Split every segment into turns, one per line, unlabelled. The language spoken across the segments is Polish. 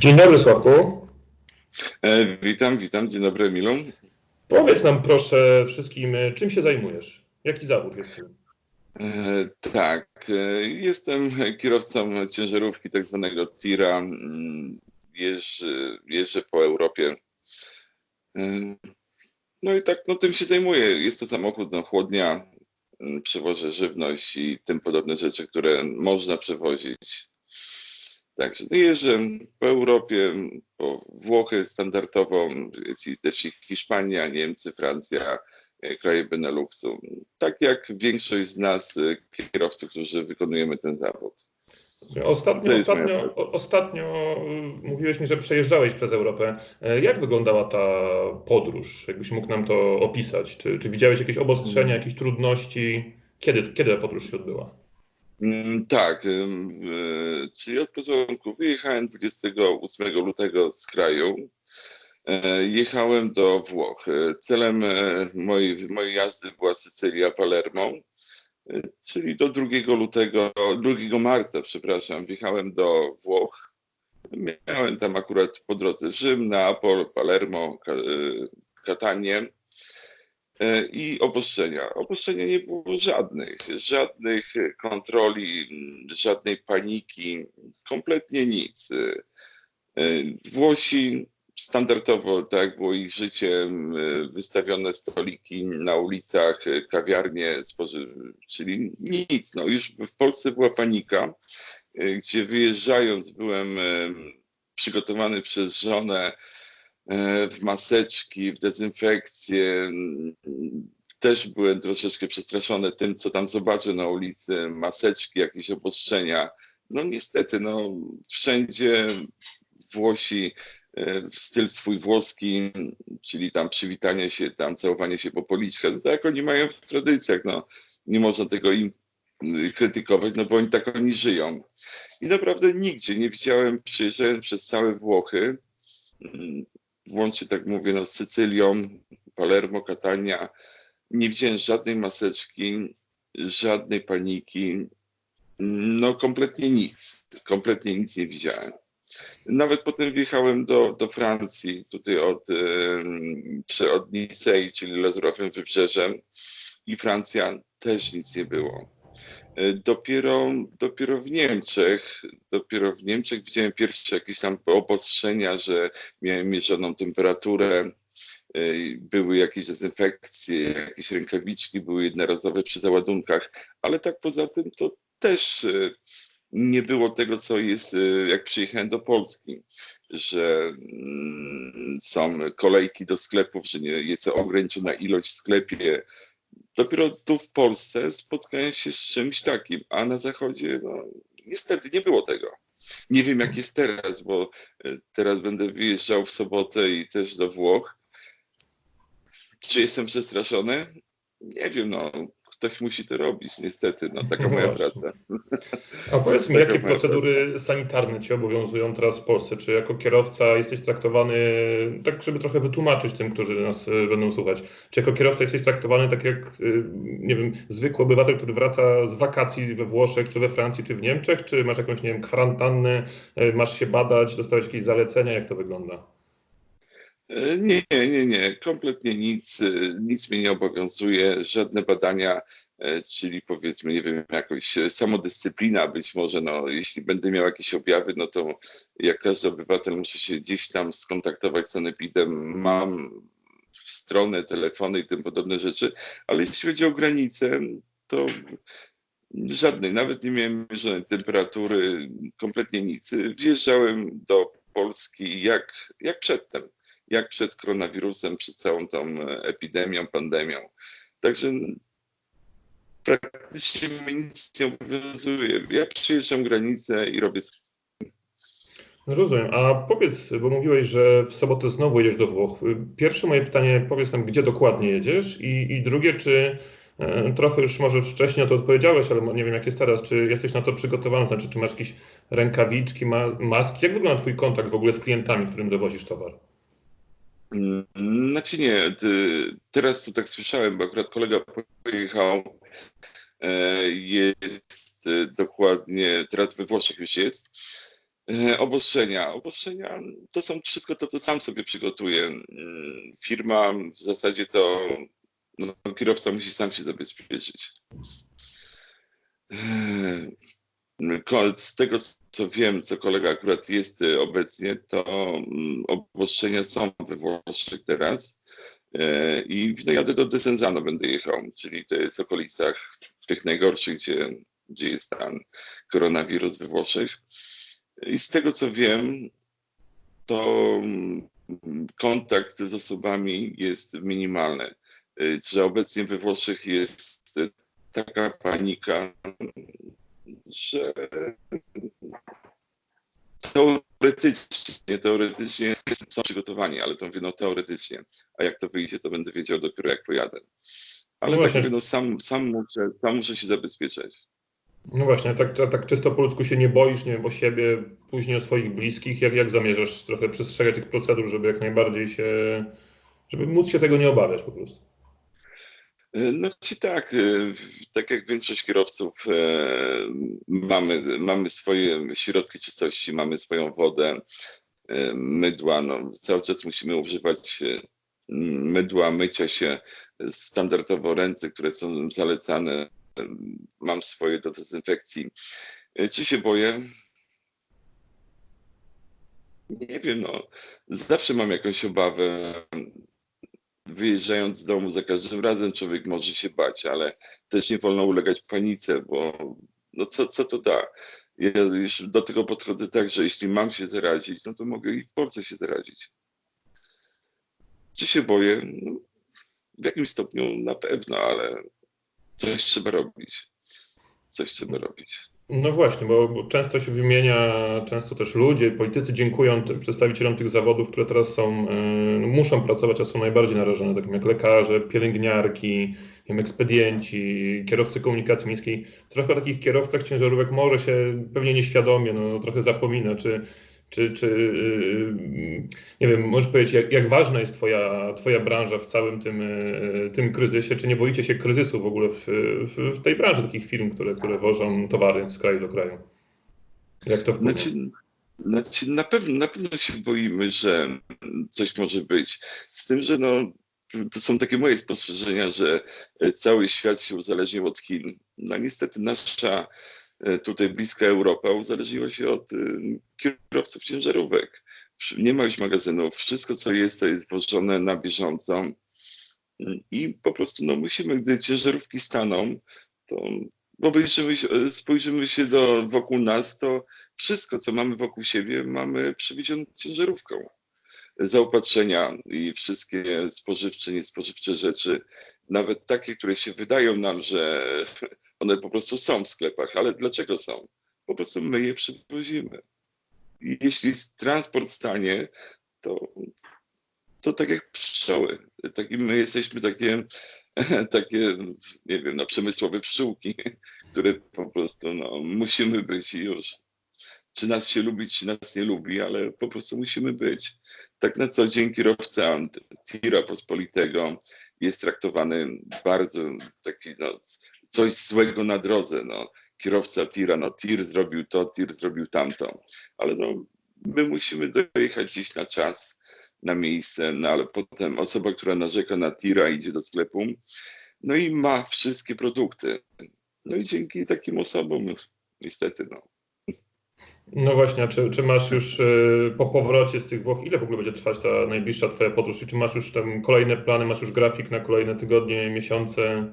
Dzień dobry, Sławku.
E, witam, witam. Dzień dobry, Emilu.
Powiedz nam proszę wszystkim, e, czym się zajmujesz? Jaki zawód jest?
E, tak, e, jestem kierowcą ciężarówki tak zwanego tira. Mm, Jeżdżę, jeżdżę po Europie. E, no i tak, no tym się zajmuję. Jest to samochód, no chłodnia, mm, przewożę żywność i tym podobne rzeczy, które można przewozić. Także no jeżdżę po Europie, po Włochy standardowo, też i Hiszpania, Niemcy, Francja, e, kraje Beneluxu. Tak jak większość z nas, e, kierowców, którzy wykonujemy ten zawód.
Ostatnio,
moja
ostatnio,
praca.
o- ostatnio y, mówiłeś mi, że przejeżdżałeś przez Europę. E, Jak wyglądała ta podróż? Jakbyś mógł nam to opisać? Czy, czy widziałeś jakieś obostrzenia, jakieś trudności? Kiedy, kiedy ta podróż się odbyła?
Mm, Tak, e, czyli od początku wyjechałem 28 lutego z kraju. E, Jechałem do Włoch. E, Celem e, mojej, mojej jazdy była Sycylia, Palermo, czyli do 2 lutego, 2 marca, przepraszam, wjechałem do Włoch. Miałem tam akurat po drodze Rzym, Neapol, Palermo, Ka- Katanie i obostrzenia. Obostrzenia nie było żadnych, żadnych kontroli, żadnej paniki, kompletnie nic. E, e, Włosi standardowo, tak było ich życie, e, wystawione stoliki na ulicach, e, kawiarnie, czyli nic. No, już w Polsce była panika, e, gdzie wyjeżdżając byłem e, przygotowany przez żonę e, w maseczki, w dezynfekcję. Też byłem troszeczkę przestraszony tym, co tam zobaczę na ulicy, maseczki, jakieś obostrzenia. No niestety, no wszędzie Włosi e, styl swój włoski, czyli tam przywitanie się, tam całowanie się po policzkach, no tak oni mają w tradycjach, no nie można tego im y, krytykować, no bo oni tak oni żyją. I naprawdę nigdzie nie widziałem, przyjeżdżając przez całe Włochy, włącznie tak mówię, no Sycylią, Palermo, Catania, nie widziałem żadnej maseczki, żadnej paniki, no kompletnie nic, kompletnie nic nie widziałem. Nawet potem wjechałem do, do Francji, tutaj od, czy od Nicei, czyli Lazurowym Wybrzeżem i Francja też nic nie było. E, Dopiero, dopiero w Niemczech, dopiero w Niemczech widziałem pierwsze jakieś tam obostrzenia, że miałem mierzoną temperaturę, e, były jakieś dezynfekcje, jakieś rękawiczki, były jednorazowe przy załadunkach, ale tak poza tym to też e, nie było tego, co jest, jak przyjechałem do Polski, że mm, są kolejki do sklepów, że nie jest ograniczona ilość w sklepie. Dopiero tu w Polsce spotkałem się z czymś takim, a na zachodzie no, niestety nie było tego. Nie wiem jak jest teraz, bo e, teraz będę wyjeżdżał w sobotę i też do Włoch. Czy jestem przestraszony? Nie wiem, no ktoś musi to robić, niestety, no taka
No
moja
właśnie.
praca.
A powiedz mi, jakie procedury sanitarne Cię obowiązują teraz w Polsce? Czy jako kierowca jesteś traktowany, tak żeby trochę wytłumaczyć tym, którzy nas e, będą słuchać, czy jako kierowca jesteś traktowany tak jak, e, nie wiem, zwykły obywatel, który wraca z wakacji we Włoszech, czy we Francji, czy w Niemczech, czy masz jakąś, nie wiem, kwarantannę, e, masz się badać, dostałeś jakieś zalecenia, jak to wygląda?
Nie, nie, nie, kompletnie nic, nic mnie nie obowiązuje, żadne badania, e, czyli powiedzmy, nie wiem, jakoś samodyscyplina być może, no jeśli będę miał jakieś objawy, no to jak każdy obywatel muszę się gdzieś tam skontaktować z sanepidem, mam stronę, telefony i tym podobne rzeczy, ale jeśli chodzi o granice, to żadnej, nawet nie miałem mierzonej temperatury, kompletnie nic. Wjeżdżałem do Polski jak, jak przedtem jak przed koronawirusem, przed całą tą e, epidemią, pandemią. Także praktycznie mnie nic nie obowiązuje. Ja przyjeżdżam granicę i robię.
No Rozumiem. A powiedz, bo mówiłeś, że w sobotę znowu jedziesz do Włoch. Pierwsze moje pytanie, powiedz nam, gdzie dokładnie jedziesz? I, i drugie, czy e, trochę już może wcześniej na to odpowiedziałeś, ale nie wiem, jak jest teraz, czy jesteś na to przygotowany? Znaczy, czy masz jakieś rękawiczki, ma, maski? Jak wygląda Twój kontakt w ogóle z klientami, którym dowozisz towar?
Znaczy nie, teraz to tak słyszałem, bo akurat kolega pojechał, e, jest e, dokładnie, teraz we Włoszech już jest, E, Obostrzenia. Obostrzenia to są wszystko to, co sam sobie przygotuję. Mm, Firma w zasadzie to no, kierowca musi sam się zabezpieczyć. Z tego, co wiem, co kolega akurat jest e, obecnie, to mm, obostrzenia są we Włoszech teraz. E, I jadę do Desenzano będę jechał, czyli to jest w okolicach tych najgorszych, gdzie, gdzie jest ten koronawirus we Włoszech. I z tego co wiem, to mm, kontakt z osobami jest minimalny. Y, Że obecnie we Włoszech jest y, taka panika, że teoretycznie, teoretycznie są przygotowani, ale to mówię no teoretycznie. A jak to wyjdzie, to będę wiedział dopiero jak pojadę. Ale
No
tak
właśnie.
mówię, no sam, sam, muszę, sam muszę się zabezpieczać.
No właśnie, tak, tak, tak czysto po ludzku się nie boisz, nie wiem, o siebie, później o swoich bliskich. Jak, jak zamierzasz trochę przestrzegać tych procedur, żeby jak najbardziej się, żeby móc się tego nie obawiać po prostu?
Znaczy tak, e, tak jak większość kierowców e, mamy, mamy swoje środki czystości, mamy swoją wodę, mydła, no, cały czas musimy używać mydła, mycia się, standardowo ręce, które są zalecane, mam swoje do dezynfekcji. Czy się boję? Nie wiem, no, zawsze mam jakąś obawę wyjeżdżając z domu za każdym razem człowiek może się bać, ale też nie wolno ulegać panice, bo no co, co to da? Ja już do tego podchodzę tak, że jeśli mam się zarazić, no to mogę i w Polsce się zarazić. Czy się boję? No, w jakimś stopniu na pewno, ale coś trzeba robić. Coś trzeba robić.
No właśnie, bo, bo często się wymienia, często też ludzie, politycy dziękują tym przedstawicielom tych zawodów, które teraz są, y, muszą pracować, a są najbardziej narażone, takim jak lekarze, pielęgniarki, wiem, ekspedienci, kierowcy komunikacji miejskiej. Trochę o takich kierowcach ciężarówek może się pewnie nieświadomie, no, trochę zapomina, czy, czy, czy y, nie wiem, możesz powiedzieć, jak, jak ważna jest twoja, twoja branża w całym tym, y, tym kryzysie, czy nie boicie się kryzysu w ogóle w, w, w tej branży takich firm, które, które wożą towary z kraju do kraju? Jak to wpływa?
Znaczy, znaczy na, pewno, na pewno się boimy, że coś może być. Z tym, że no, to są takie moje spostrzeżenia, że cały świat się uzależnił od Chin. No niestety nasza tutaj bliska Europa uzależniła się od e, kierowców ciężarówek. Nie ma już magazynów. Wszystko, co jest, to jest wożone na bieżąco. I po prostu no, musimy, gdy ciężarówki staną, to obejrzymy się, spojrzymy się do, wokół nas, to wszystko, co mamy wokół siebie, mamy przywiezione ciężarówką. Zaopatrzenia i wszystkie spożywcze, niespożywcze rzeczy, nawet takie, które się wydają nam, że one po prostu są w sklepach, ale dlaczego są? Po prostu my je przywozimy. Jeśli transport stanie, to, to tak jak pszczoły. Tak, my jesteśmy takie, takie, nie wiem, no, przemysłowe pszczółki, które po prostu no, musimy być i już. Czy nas się lubi, czy nas nie lubi, ale po prostu musimy być. Tak na co dzień kierowca tira pospolitego jest traktowany bardzo taki, no, coś złego na drodze. No. Kierowca tira, no tir zrobił to, tir zrobił tamto. Ale no, my musimy dojechać gdzieś na czas, na miejsce, no ale potem osoba, która narzeka na tira idzie do sklepu, no i ma wszystkie produkty. No i dzięki takim osobom, niestety, no.
No właśnie, czy, czy masz już y, po powrocie z tych Włoch, ile w ogóle będzie trwać ta najbliższa twoja podróż? I czy masz już tam kolejne plany, masz już grafik na kolejne tygodnie, miesiące?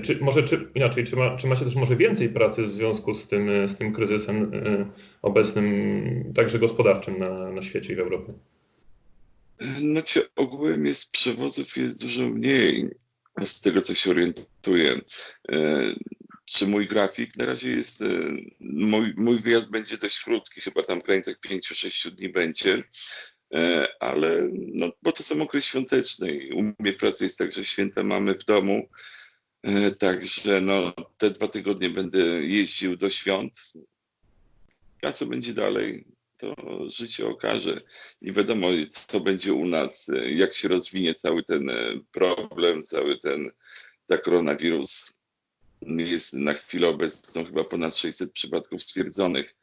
Czy może czy, inaczej, czy, ma, czy macie też może więcej pracy w związku z tym, y, z tym kryzysem y, obecnym, także gospodarczym na, na świecie i w Europie?
Znaczy ogółem jest przewozów jest dużo mniej z tego, co się orientuję. E, Czy mój grafik na razie jest, e, mój, mój wyjazd będzie dość krótki, chyba tam w granicach 5-6 dni będzie, E, ale no, bo to są okres świąteczny u mnie w pracy jest tak, że święta mamy w domu, E, także no, te dwa tygodnie będę jeździł do świąt. A co będzie dalej, to życie okaże. Nie wiadomo, co będzie u nas, e, jak się rozwinie cały ten e, problem, cały ten ta koronawirus. Jest na chwilę obecną chyba ponad 600 przypadków stwierdzonych.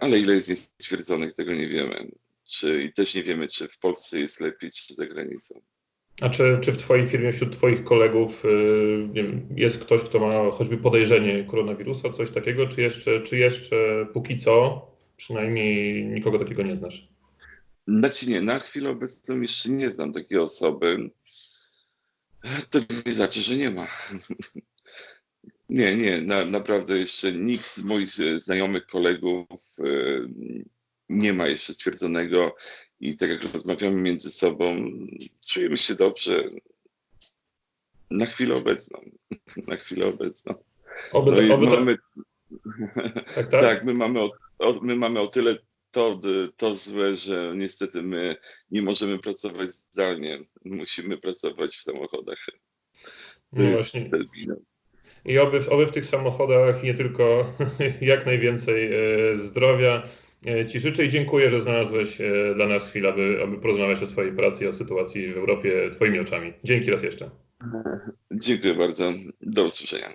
ale ile jest niestwierdzonych, tego nie wiemy. Czy, I też nie wiemy, czy w Polsce jest lepiej, czy za granicą.
A czy, czy w Twojej firmie, wśród Twoich kolegów nie wiem, jest ktoś, kto ma choćby podejrzenie koronawirusa, coś takiego, czy jeszcze, czy jeszcze póki co przynajmniej nikogo takiego nie znasz?
Znaczy nie, na chwilę obecną jeszcze nie znam takiej osoby. To nie znaczy, że nie ma. Nie, nie, na, naprawdę jeszcze nikt z moich e, znajomych kolegów e, nie ma jeszcze stwierdzonego i tak jak rozmawiamy między sobą, czujemy się dobrze na chwilę obecną. Na chwilę obecną.
Oby,
No
oby
mamy,
tak, tak?
tak, my mamy o, o, my mamy o tyle to, to złe, że niestety my nie możemy pracować zdalnie. Musimy pracować w samochodach.
No właśnie. I oby, oby w tych samochodach nie tylko jak najwięcej e, zdrowia. E, Ci życzę i dziękuję, że znalazłeś e, dla nas chwilę, aby, aby porozmawiać o swojej pracy i o sytuacji w Europie Twoimi oczami. Dzięki raz jeszcze.
Dziękuję bardzo. Do usłyszenia.